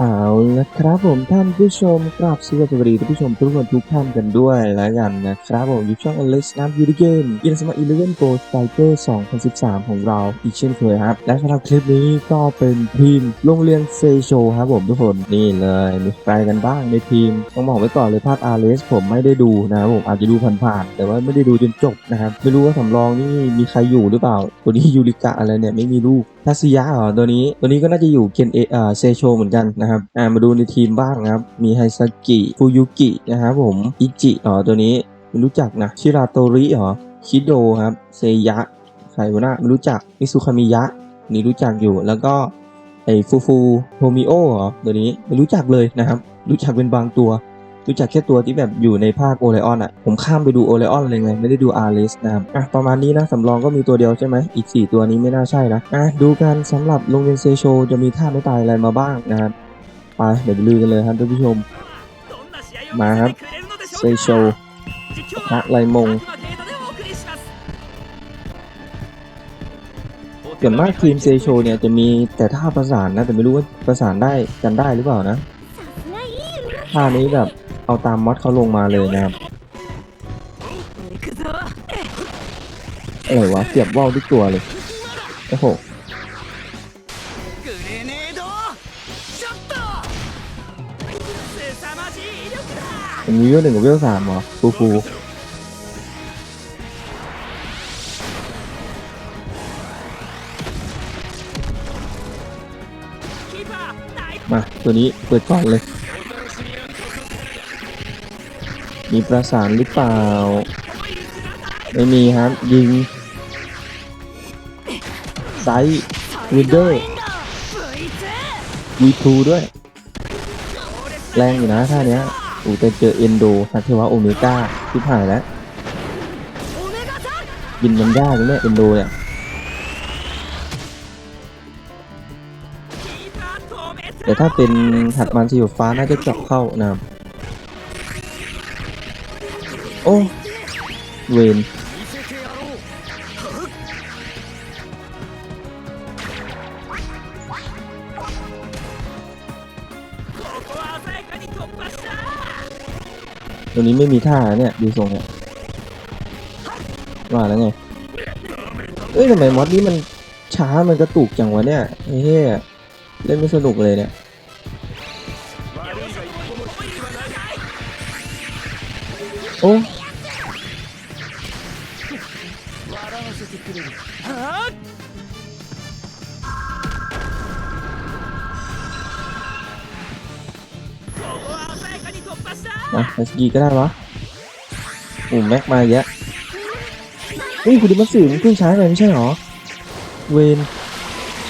เอาละครับผมท่านผู้ชมกราบสวัสดีท่านผู้ชมทุกคนทุกท่านกันด้วยแล้วกันนะครับผมอยู่ช่อง Alex น้ำยูดิเกมอินสมาอีเลเวนโกสไตเกอร์2013 ของเราอีกเช่นเคยครับ และสำหรับคลิปนี้ก็เป็นทีมโรงเรียนเซโชครับผมทุกคนนี่เลยมีใครกันบ้างในทีมต้องบอกไว้ก่อนเลยภาคอาร์เสผมไม่ได้ดูนะครับผมอาจจะดูผ่านๆแต่ว่าไม่ได้ดูจนจบนะครับไม่รู้ว่าสำรองนี่มีใครอยู่หรือเปล่าตัวนี้ยูริกะอะไรเนี่ยไม่มีลูกทัศยะเหรอตัวนี้ตัวนี้ก็น่าจะอยู่เคนเออเซโชเหมือนกันนะครับอ่ามาดูในทีมบ้างนะครับ มีไฮซากิฟูยุกินะครับผมอิจิอ๋อตัวนี้ไม่รู้จักนะชิราโตริหรอคิโดครับเซยะใครวะนะไม่รู้จักมิซุคามิยะนี่รู้จักอยู่แล้วก็ไอฟูฟูโทมิโอเหรอตัวนี้ไม่รู้จักเลยนะครับ รู้จักเป็นบางตัว รู้จักแค่ตัวที่แบบอยู่ในภาคโอเลออนอะ ผมข้ามไปดูโอเลออนเลยไง ไม่ได้ดูอาร์เลสนะครับอะประมาณนี้นะสำรองก็มีตัวเดียวใช่ไหมอีก 4 ตัวนี้ไม่น่าใช่นะอะดูกันสำหรับโรงเรียนเซโชจะมีท่าไม่ตายอะไรมาบ้างนะครับ ไปเดี๋ยวไปลุยกันเลยครับท่านผู้ชม มาครับเซเซโชโชพระพระไลไลมมงงส่วนมากทีมเซโชเนี่ยจะมีแต่ท่าประสานนะ แต่ไม่รู้ว่าประสานได้กันได้หรือเปล่านะท่านี้แบบเอาตามมอดเขาลงมาเลยนะครับอะไรวะเสียบว่าวทุกตัวเลยโอ้โห มันมีเวลหนึ่งกับเวลสามเหรอฟูฟูมาตัวนี้เปิดก่อนเลย มีประสานหรือเปล่า ไม่มีครับ ยิงไซส์วินเดอร์ V2 ด้วย แรงอยู่นะท่าเนี้ย อูแต่เจอเอนโดทัเทวะโอเมก้าทิพหายแล้วบินมันยากเลยเนี่ยเอนโดเนี่ยแต่ถ้าเป็นถัดมันสีฟ้าน่าจะเจาะเข้านะโอ้เวน ตัวนี้ไม่มีท่าเนี่ยดูทรงเนี่ยว่าแล้วไงเอ้ยทำไมมอดนี้มันช้ามันกระตุกจังวะเนี่ยเฮ้ยเล่นไม่สนุกเลยเนี่ยโอ้ มาไอสกีก็ได้วะโอ้แม็กมาอีกแล้วเฮ้ยคุณดิมาสื่อมันเพิ่งใช้ไปไม่ใช่หรอ เวน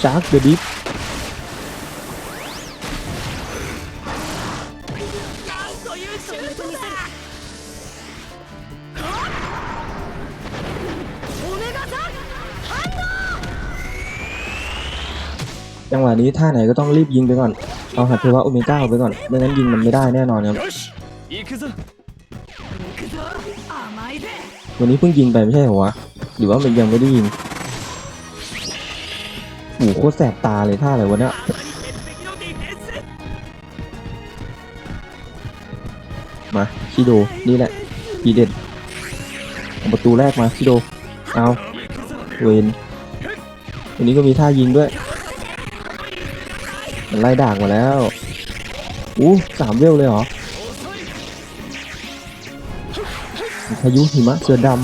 ชาร์กเดอะดิฟจังหวะนี้ท่าไหนก็ต้องรีบยิงไปก่อน เอาหัดเทวะโอเมก้าไปก่อน ไม่งั้นยิงมันไม่ได้แน่นอนครับ วันนี้เพิ่งยิงไปไม่ใช่เหรอวะ หรือว่ามันยังไม่ได้ยิงโอ้โหโคตรแสบตาเลยท่าอะไรวะเนี่ยมาชิโด นี่แหละทีเด็ดเอาประตูแรกมาชิโด เอาเวนวันนี้ก็มีท่ายิงด้วย มันไล่ด่างมาแล้วอู้สามเวลเลยเหรอ พายุหิมะเสือดำ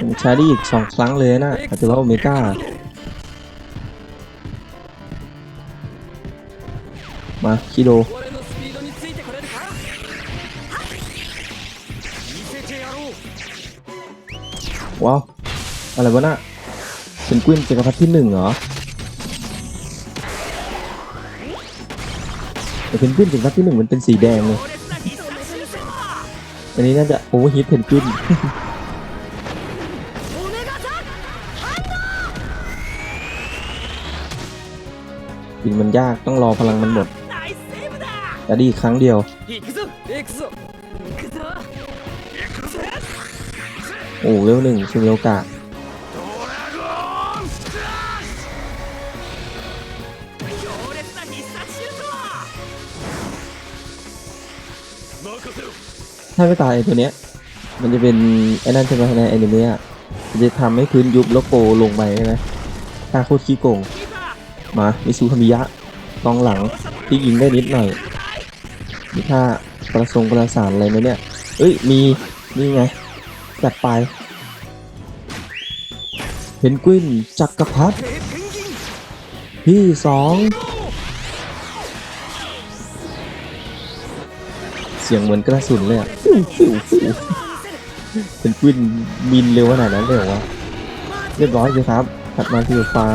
ผมใช้ได้อีกสองครั้งเลยนะอาจจะว่าโอเมก้ามาชิโด ว้าว อะไรวะน่ะเป็นกุ้นจักรพัทที่หนึ่งเหรอแต่เป็นกุ้นจักรพัทที่หนึ่งมันเป็นสีแดงเลยอันนี้น่าจะโอ้ฮิตเพนกุ้นจริงมันยากต้องรอพลังมันหมดแต่ดีครั้งเดียว โอ้เวหนึ่งคิวโลกะถ้าไม่ตายตัวเนี้ย มันจะเป็นไอ้นั่นใช่ไหมในแอนิเมะมันจะทำให้พื้นยุบแล้วโกลงไปใช่ไหมตาโคตรขี้โกง มามิซูคามิยะกองหลังที่ยิงได้นิดหน่อยมีท่าประทรงประสานอะไรไหมเนี่ย เอ้ย มี นี่ไง จัดไป เพนกวินจักรพัดพี่สองเสียงเหมือนกระสุนเลยอะเป็นกวินบินเร็วขนาดนั้นเลยเหรอวะเรียบร้อยเลยครับถัดมาที่ฟ้า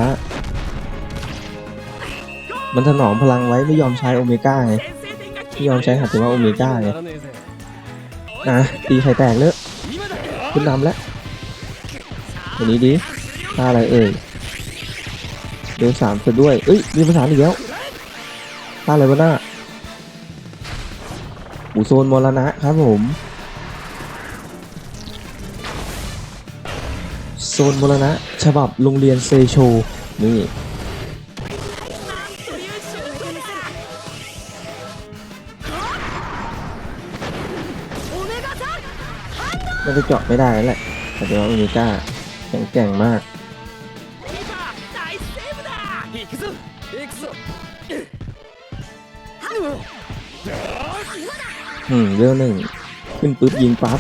มันถนอมพลังไว้ไม่ยอมใช้โอเมก้าไงไม่ยอมใช้หัตถว่าโอเมก้าไงอะตีไข่แตกเลย ขึ้นนำแล้วอันนี้ดีท่าอะไรเอ่ยเดี๋ยสามซะด้วย เอ้ย มีภาษาอีกแล้วท่าอะไรวะหน้าอูโซนมรณะครับผม โซนมรณะ ฉบับโรงเรียนเซโช นี่ จะเจาะไม่ได้แล้วแหละแต่เดี๋ยวอเมริกาแข็งๆมากหืมเรื่องหนึ่งขึ้นปุ๊บยิงปั๊บ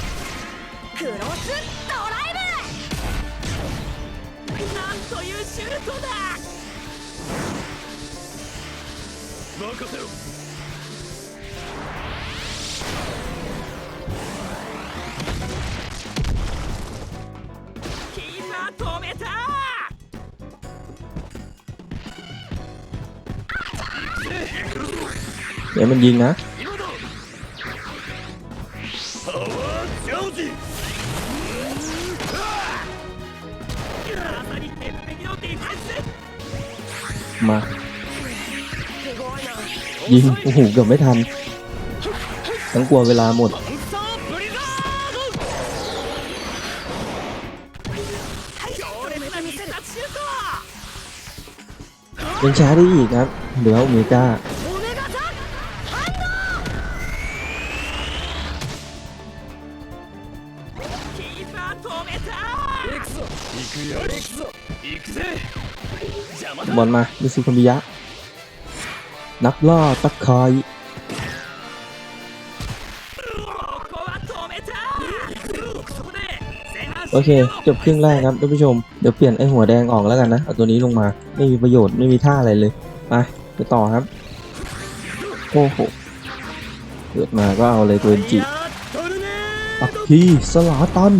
เดี๋ยวมันยิงนะมา ยิง โอ้โห เกือบไม่ทันทั้งกลัวเวลาหมด ยังช้าได้อีกครับ เดี๋ยวเมกา บอลมาดูซิคุมิยะ นักล่าตะคอยโอเค จบครึ่งแรกครับท่านผู้ชม เดี๋ยวเปลี่ยนไอหัวแดงออกแล้วกันนะ เอาตัวนี้ลงมา ไม่มีประโยชน์ ไม่มีท่าอะไรเลยมาไปต่อครับ โอ้โห เกิดมาก็เอาเลยตัวเอ็นจิปักทีสลาตัน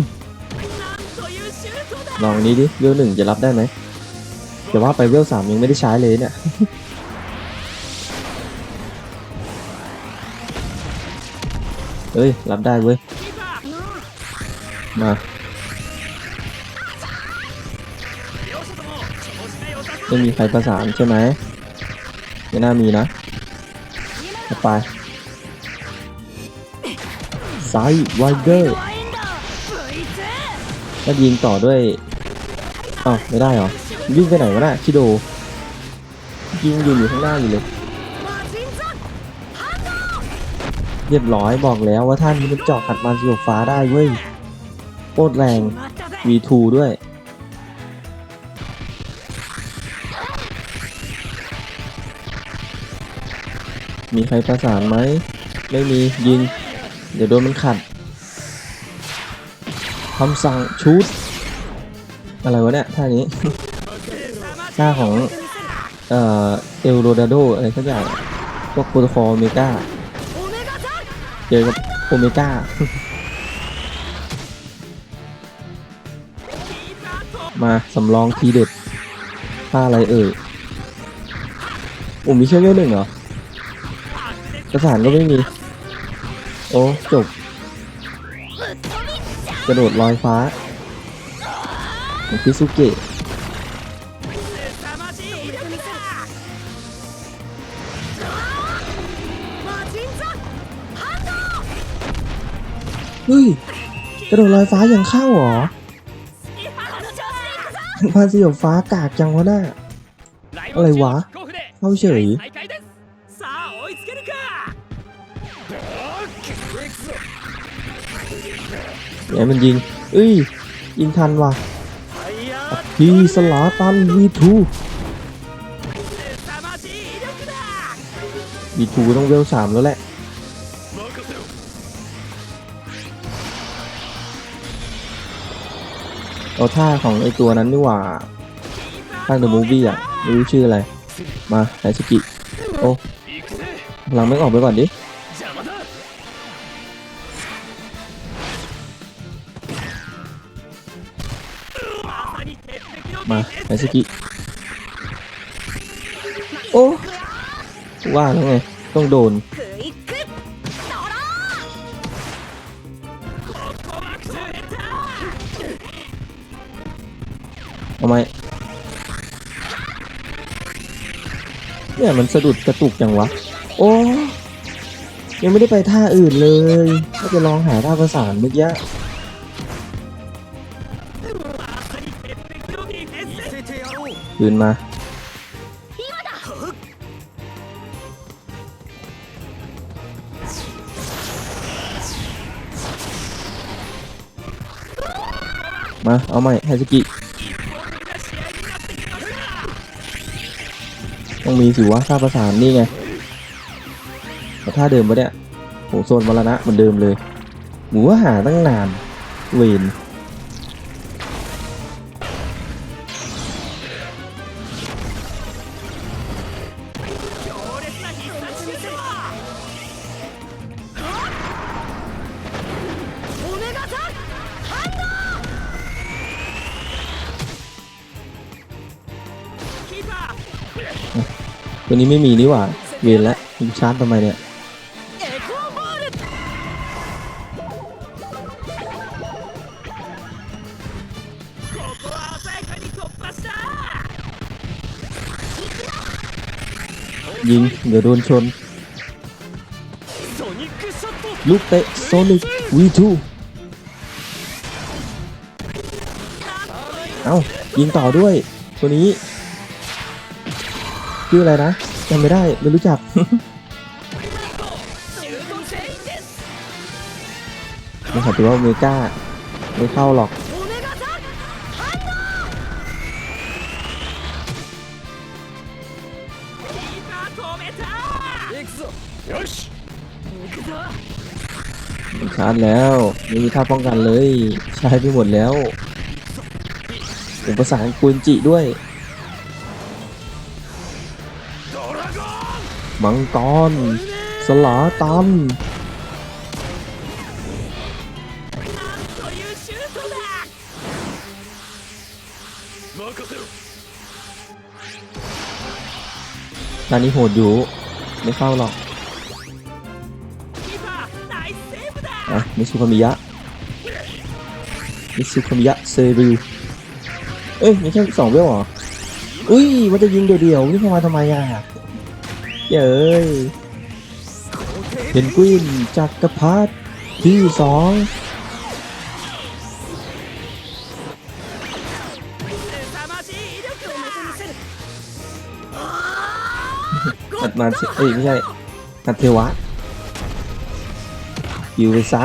ลองอันนี้ดิเวลหนึ่งจะรับได้ไหมแต่ว่าไปเวลสามยังไม่ได้ใช้เลยเนี่ยเฮ้ย รับได้เว้ย มาไม่มีใครประสานใช่ไหมไม่น่ามีนะไปซ้ายวายเกอร์แล้วยิงต่อด้วย อ้าวไม่ได้เหรอวิ่งไปไหนวะน่ะคิโดยิงอยู่อยู่ข้างหน้าอยู่เลยเรียบร้อยบอกแล้วว่าท่านมันเจาะขัดมันสยบฟ้าได้เว้ยโคตรแรงวีทูด้วยมีใครประสานไหม ไม่มียิง เดี๋ยวโดนมันขัดคำสั่งชุด อะไรวะเนี่ยท่านี้ ท่าของ เอ่อเอลโรดาโดอะไรสักอย่างพวกโปรโตคอลเมกาเจอกับโอเมกามาสำรองทีเด็ดท่าอะไรเอ่ยอุ้มมีเชื่อมเยอะหนึ่งเหรอกระสานก็ไม่มี โอ้ จบ กระโดดลอยฟ้า พิสุเกะเฮ้ย กระโดดลอยฟ้าอย่างข้าวหรอพาสีฟ้ากากจังวะน่าอะไรวะ เข้าเฉยเนี่มันยิงเอ้ย ยิงทันว่ะ พีสลาตันวีทูวีทูต้องเวลสามแล้วแหละเอาท่าของไอตัวนั้นดีกว่าท่าเดอะมูฟวี่อะไม่รู้ชื่ออะไร มาไอสกิ โอ้หลังไม่ออกไปก่อนดิ สกิ โอ้ว่าแล้วไง ต้องโดน เอาไหมเนี่ยมันสะดุดกระตุกจังวะ โอ้ยังไม่ได้ไปท่าอื่นเลยก็จะลองหาท่าประสานเมื่อกี้ คืนมามา เอาใหม่ไฮสกิ ต้องมีสิวะท่าประสานนี่ไงแต่ท่าเดิมปะเนี่ยโหโซนมรณะเหมือนเดิมเลย หมูว่าหาตั้งนาน เวน นี้ไม่มีนี่หว่า เวรละยิงชาร์จทำไมเนี่ยยิงเดี๋ยวโดนชน ลูกเตะโซนิควีทูเอายิงต่อด้วย ตัวนี้ ชื่ออะไรนะจำไม่ได้ไม่รู้จัก มันถือว่าเมก้าไม่เข้าหรอกชาร์จแล้วไม่มีท่าป้องกันเลย ใช้ไปหมดแล้วอุปสรรคกุญจิด้วย มังกร สลาตัน ตอนนี้โหดอยู่ ไม่เข้าหรอกอะมิสุคามิยะมิสุคามิยะเซริวเอ้ยไม่ใช่สองเวลเหรอ อุ้ย มันจะยิงเดียวๆนี่เข้ามาทำไมอะ เย้ยเพนกวินจักรพรรดิที่สองอัดมาเอ้ยไม่ใช่อัดเทวะอยู่ไปซะ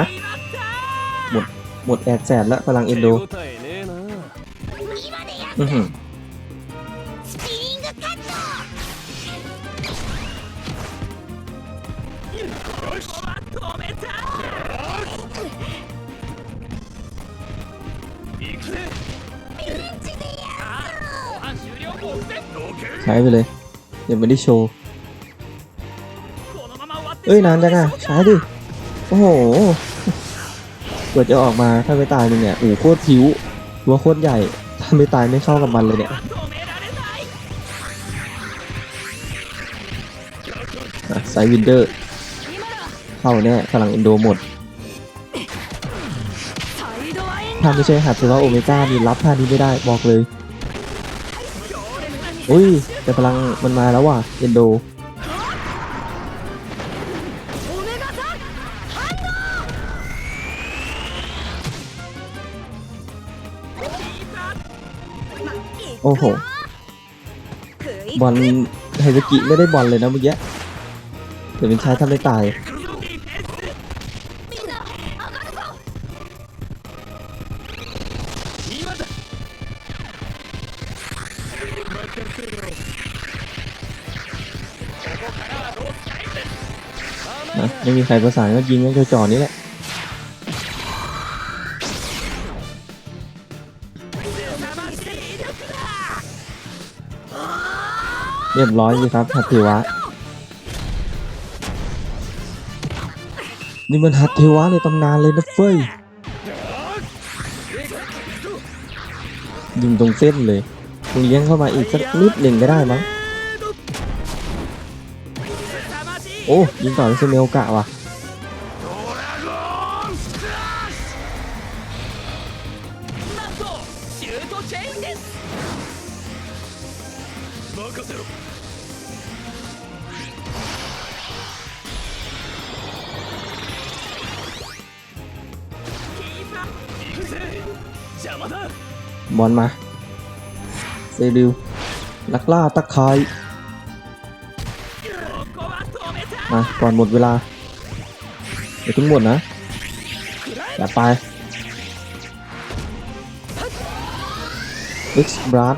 หมดหมดแอดแสบแล้วพลังเอ็นโดอือหือ ไปเลยยังไม่ได้โชว์เอ้ยนานจังอะใช้ดิโอ้โหกว่าจะออกมาถ้าไม่ตายนึงเนี่ยอู๋โคตรผิวตัวโคตรใหญ่ถ้าไม่ตายไม่เข้ากับมันเลยเนี่ยสายวินเดอร์เข้าแน่พลังอินโดหมดถ้าไม่ใช่หัดเทวะโอเมก้ามีรับท่านี้ไม่ได้บอกเลย อุ้ยแต่พลังมันมาแล้วว่ะเอ็นโดโอ้โห บอลไฮสกิไม่ได้บอลเลยนะเมื่อกี้แต่เป็นชายทำได้ตาย ไม่มีใครประสานก็ยิงกันจ่อๆนี่แหละ เรียบร้อยสิครับฮัตเทวะ นี่มันฮัตเทวะในตำนานเลยนะเฟ้ย ยิงตรงเส้นเลยมึงเลี้ยงเข้ามาอีกสักนิดหนึ่งก็ได้มั้ง โอ้ยิงต่อนี่คือเมลกะว่ะบอลมาเซริวลักล่าตะไคร้ มก่อนหมดเวลาเดี๋ยวถึงหมดนะอย่าไปเอ็กซ์บรัด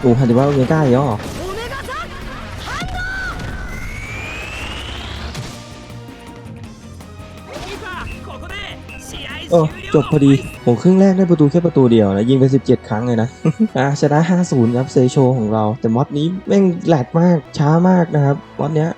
โอ้หันดิว่าเมก้าเยอะ โอ้จบพอดีผมครึ่งแรกได้ประตูแค่ประตูเดียวนะยิงไป 17 ครั้งเลยนะ อะชนะ 5-0 ครับเซโชของเรา แต่มอดนี้แม่งแหลกมากช้ามากนะครับมอดเนี้ย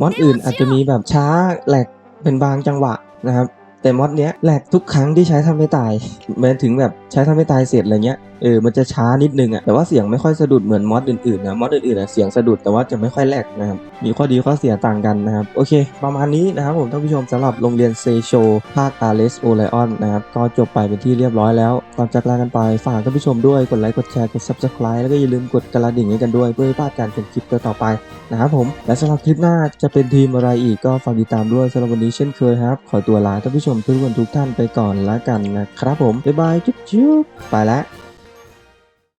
มอดอื่นอาจจะมีแบบช้าแหลกเป็นบางจังหวะนะครับ แต่มอดเนี้ยแหลกทุกครั้งที่ใช้ทำให้ตายแม้ถึงแบบใช้ทำให้ตายเสร็จอะไรเงี้ยเออมันจะช้านิดนึงอะแต่ว่าเสียงไม่ค่อยสะดุดเหมือนมอดอื่นๆนะมอดอื่นๆอะเสียงสะดุดแต่ว่าจะไม่ค่อยแหลกนะครับมีข้อดีข้อเสียต่างกันนะครับโอเค ประมาณนี้นะครับผมท่านผู้ชมสำหรับโรงเรียนเซโชภาคอาเลสโอไลออนนะครับก็จบไปเป็นที่เรียบร้อยแล้วก่อนจากลากันไปฝากท่านผู้ชมด้วยกดไลค์กดแชร์กด subscribe แล้วก็อย่าลืมกดกระดิ่งให้กันด้วยเพื่อไม่พลาดการชมคลิปต่อไปนะครับผมและสำหรับคลิปหน้าจะเป็นทีมอะไรอีกก็ฝากติดตามด้วยสำหรับวันนี้เช่นเคยครับขอตัวลาท่านผู้ชมทุกคนทุกท่านไปก่อนละกันนะครับผมบ๊ายบายจุ๊บจุ๊บไปแล้ว